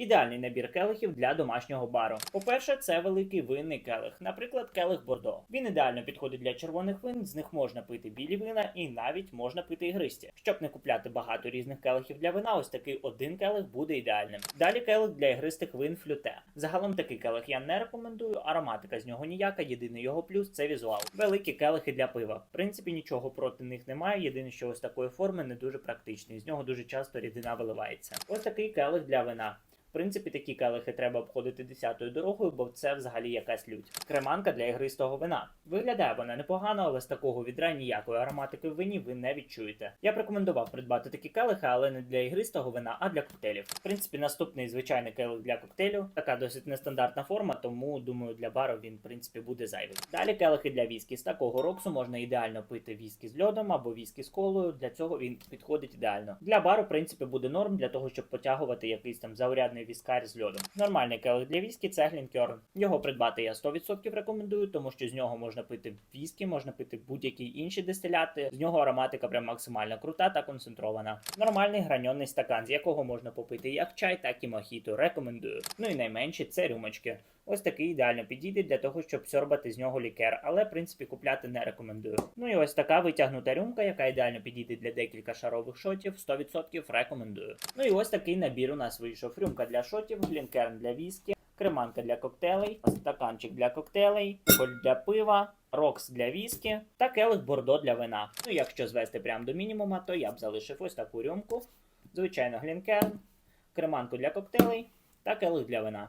Ідеальний набір келихів для домашнього бару. По-перше, це великий винний келих, наприклад, келих Бордо. Він ідеально підходить для червоних вин, з них можна пити білі вина і навіть можна пити ігристі. Щоб не купляти багато різних келихів для вина, ось такий один келих буде ідеальним. Далі келих для ігристих вин флюте. Загалом такий келих я не рекомендую, ароматика з нього ніяка, єдиний його плюс це візуал. Великі келихи для пива. В принципі, нічого проти них немає. Єдине, що ось такої форми не дуже практичний. З нього дуже часто рідина виливається. Ось такий келих для вина. В принципі, такі келихи треба обходити десятою дорогою, бо це взагалі якась лють. Креманка для ігристого вина. Виглядає вона непогано, але з такого відра ніякої ароматики в вині ви не відчуєте. Я б рекомендував придбати такі келихи, але не для ігристого вина, а для коктейлів. В принципі, наступний звичайний келих для коктейлю. Така досить нестандартна форма, тому думаю, для бару він в принципі буде зайвий. Далі келихи для віскі. З такого роксу можна ідеально пити віскі з льодом або віскі з колою. Для цього він підходить ідеально. Для бару, в принципі, буде норм для того, щоб потягувати якийсь там заурядний віскар з льодом. Нормальний келих для віскі це глінкерн. Його придбати я 100% рекомендую, тому що з нього можна пити віскі, можна пити будь-які інші дистиляти. З нього ароматика прям максимально крута та концентрована. Нормальний граньонний стакан, з якого можна попити як чай, так і мохіто. Рекомендую. Ну і найменші це рюмочки. Ось такий ідеально підійде для того, щоб сьорбати з нього лікер, але в принципі купляти не рекомендую. Ну і ось така витягнута рюмка, яка ідеально підійде для декілька шарових шотів, 100% рекомендую. Ну і ось такий набір у нас вийшов. Рюмка для шотів, глінкерн для віскі, креманка для коктейлей, стаканчик для коктейлей, коль для пива. Рокс для віскі та келих бордо для вина. Ну, якщо звести прямо до мінімума, то я б залишив ось таку рюмку. Звичайно, глінкерн, креманку для коктейлей та келих для вина.